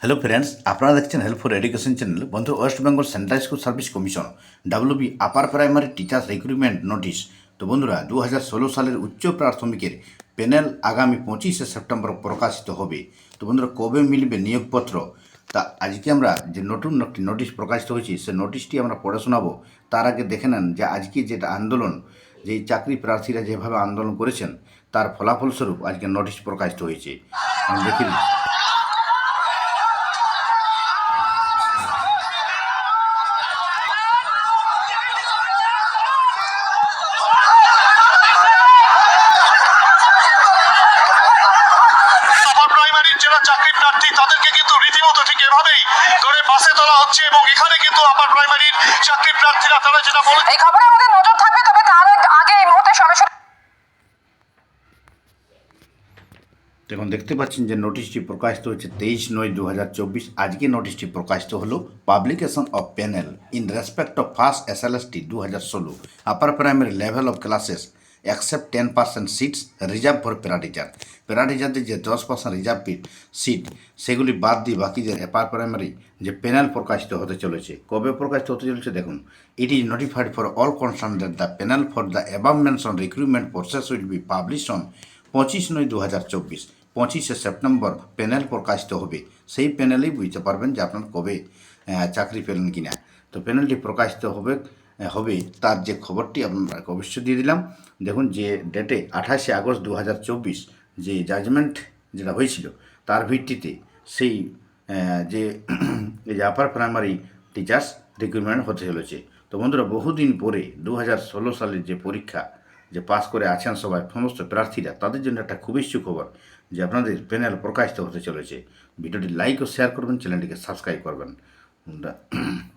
Hello friends আপনারা দেখছেন help for education channel বন্ধু West Bengal central school service commission WB upper primary teachers recruitment notice তো বন্ধুরা দু হাজার ষোলো সালের উচ্চ প্রাথমিকের প্যানেল আগামী পঁচিশে সেপ্টেম্বর প্রকাশিত হবে। তো বন্ধুরা, কবে মিলবে নিয়োগপত্র? তা আজকে আমরা যে নতুন একটি নোটিশ প্রকাশিত হয়েছে, সে নোটিশটি আমরা পড়ে শোনাবো। তার আগে দেখে নেন যে আজকে যেটা আন্দোলন যে চাকরি প্রার্থীরা যেভাবে আন্দোলন করেছেন, তার ফলাফলস্বরূপ আজকে নোটিশ প্রকাশিত হয়েছে। আমি দেখে যারা চাকরি প্রার্থী তাদেরকে কিন্তু রীতিমতো ঠিক এভাবেই করে বাসে তোলা হচ্ছে এবং এখানে কিন্তু আপার প্রাইমারির চাকরি প্রার্থীরা তারা যেটা বলে এই খবরে আমাদের নজর থাকবে তবে তার আগে এই মুহূর্তে সরাসরি দেখুন দেখতে পাচ্ছেন যে নোটিশটি প্রকাশিত হয়েছে তেইশ নয় দু হাজার চব্বিশ। আজকে নোটিশটি প্রকাশিত হলো publication of panel in respect of first S L S T দু হাজার ষোলো। Upper primary level of classes accept ten percent seats reserve for para teacher প্যারাটিচারদের যে দশ পার্সেন্ট রিজার্ভ সিট সেগুলি বাদ দিয়ে বাকি যে আপার প্রাইমারি যে প্যানেল প্রকাশিত হতে চলেছে। কবে প্রকাশিত হতে চলেছে দেখুন। It is notified for all concern that the panel for the above mention recruitment process will be publish on পঁচিশ নয় দু হাজার চব্বিশ। পঁচিশে সেপ্টেম্বর প্যানেল প্রকাশিত হবে। সেই প্যানেলেই বুঝতে পারবেন যে আপনার কবে চাকরি পেলেন কিনা। তো প্যানেলটি প্রকাশিত হবে হবে তার যে খবরটি আপনাকে অবশ্যই দিয়ে দিলাম। দেখুন যে ডেটে আঠাশে আগস্ট দু হাজার চব্বিশ যে জাজমেন্ট যেটা হয়েছিল, তার ভিত্তিতে সেই যে এই আপার প্রাইমারি টিচার্স রিক্রুটমেন্ট হতে চলেছে। তো বন্ধুরা, বহুদিন পরে দু হাজার ষোলো সালের যে পরীক্ষা যে পাস করে আছেন সবাই, সমস্ত প্রার্থীরা, তাদের জন্য একটা খুবই সুখবর যে আপনাদের প্যানেল প্রকাশিত হতে চলেছে। ভিডিওটি লাইক ও শেয়ার করবেন চ্যানেলটিকে সাবস্ক্রাইব করবেন।